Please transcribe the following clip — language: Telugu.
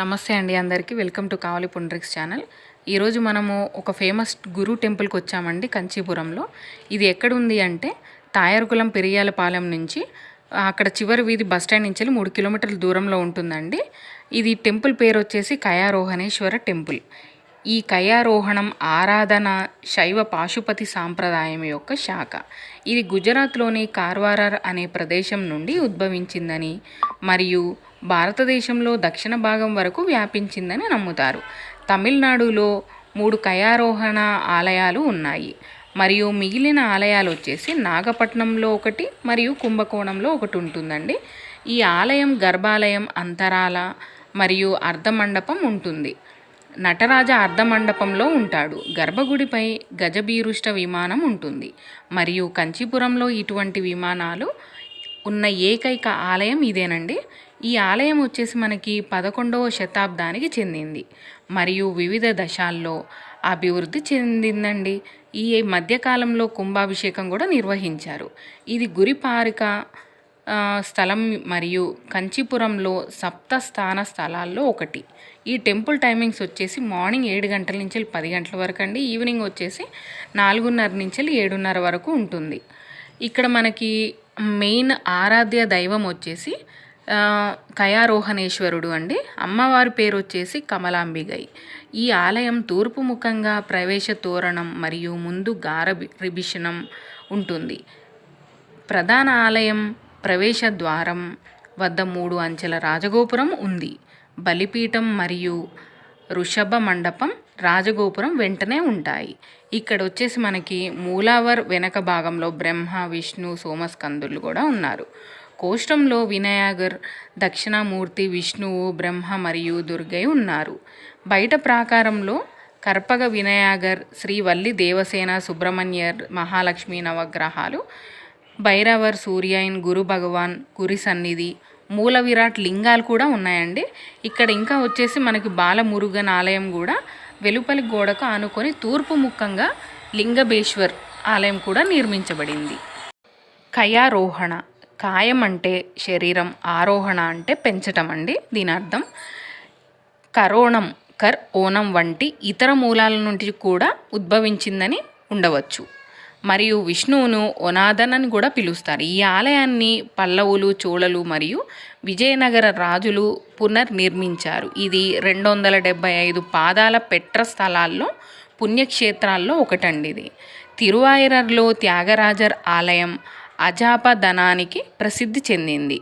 నమస్తే అండి అందరికీ. వెల్కమ్ టు కావలి పుండ్రిక్స్ ఛానల్. ఈరోజు మనము ఒక ఫేమస్ గురు టెంపుల్కి వచ్చామండి కంచీపురంలో. ఇది ఎక్కడుంది అంటే తాయారుకులం పెరియాలపాలెం నుంచి అక్కడ చివరి వీధి బస్ స్టాండ్ నుంచి వెళ్ళి మూడు కిలోమీటర్ల దూరంలో ఉంటుందండి. ఇది టెంపుల్ పేరు వచ్చేసి కయారోహణేశ్వర టెంపుల్. ఈ కయారోహణం ఆరాధన శైవ పాశుపతి సాంప్రదాయం యొక్క శాఖ. ఇది గుజరాత్లోని కార్వారర్ అనే ప్రదేశం నుండి ఉద్భవించిందని మరియు భారతదేశంలో దక్షిణ భాగం వరకు వ్యాపించిందని నమ్ముతారు. తమిళనాడులో మూడు కయారోహణ ఆలయాలు ఉన్నాయి. మరియు మిగిలిన ఆలయాలు వచ్చేసి నాగపట్నంలో ఒకటి మరియు కుంభకోణంలో ఒకటి ఉంటుందండి. ఈ ఆలయం గర్భాలయం అంతరాల మరియు అర్ధమండపం ఉంటుంది. నటరాజ అర్ధమండపంలో ఉంటాడు. గర్భగుడిపై గజబీరుష్ట విమానం ఉంటుంది. మరియు కంచీపురంలో ఇటువంటి విమానాలు ఉన్న ఏకైక ఆలయం ఇదేనండి. ఈ ఆలయం వచ్చేసి మనకి పదకొండవ శతాబ్దానికి చెందింది. మరియు వివిధ దశాల్లో అభివృద్ధి చెందిందండి. ఈ మధ్యకాలంలో కుంభాభిషేకం కూడా నిర్వహించారు. ఇది గురిపారిక స్థలం మరియు కంచీపురంలో సప్తస్థాన స్థలాల్లో ఒకటి. ఈ టెంపుల్ టైమింగ్స్ వచ్చేసి మార్నింగ్ ఏడు గంటల నుంచి పది గంటల వరకు అండి. ఈవినింగ్ వచ్చేసి నాలుగున్నర నుంచి ఏడున్నర వరకు ఉంటుంది. ఇక్కడ మనకి మెయిన్ ఆరాధ్య దైవం వచ్చేసి కయారోహణేశ్వరుడు అండి. అమ్మవారి పేరు వచ్చేసి కమలాంబిగై. ఈ ఆలయం తూర్పు ముఖంగా ప్రవేశ తోరణం మరియు ముందు గార రిభిషణం ఉంటుంది. ప్రధాన ఆలయం ప్రవేశ ద్వారం వద్ద మూడు అంచెల రాజగోపురం ఉంది. బలిపీఠం మరియు వృషభ మండపం రాజగోపురం వెంటనే ఉంటాయి. ఇక్కడ వచ్చేసి మనకి మూలావర్ వెనక భాగంలో బ్రహ్మ విష్ణు సోమస్కందులు కూడా ఉన్నారు. కోష్టంలో వినాయగర్ దక్షిణామూర్తి విష్ణువు బ్రహ్మ మరియు దుర్గై ఉన్నారు. బయట ప్రాకారంలో కర్పగ వినాయగర్ శ్రీవల్లి దేవసేన సుబ్రహ్మణ్యర్ మహాలక్ష్మి నవగ్రహాలు భైరవర్ సూర్యన్ గురు భగవాన్ గురి సన్నిధి మూల విరాట్ లింగాలు కూడా ఉన్నాయండి. ఇక్కడ ఇంకా వచ్చేసి మనకి బాలమురుగన్ ఆలయం కూడా వెలుపలి గోడకు ఆనుకొని తూర్పు ముఖంగా లింగబేశ్వర్ ఆలయం కూడా నిర్మించబడింది. కయారోహణ కాయం అంటే శరీరం ఆరోహణ అంటే పెంచటం అండి దీని అర్థం. కరోణం కర్ ఓనం వంటి ఇతర మూలాల నుండి కూడా ఉద్భవించిందని ఉండవచ్చు. మరియు విష్ణువును ఒనాథన్ అని కూడా పిలుస్తారు. ఈ ఆలయాన్ని పల్లవులు చోళలు మరియు విజయనగర రాజులు పునర్నిర్మించారు. ఇది రెండు వందల డెబ్బై ఐదు పాదాల పెట్ర స్థలాల్లో పుణ్యక్షేత్రాల్లో ఒకటండి ఇది. తిరువాయిరర్లో త్యాగరాజర్ ఆలయం అజాపదనానికి ప్రసిద్ధి చెందింది.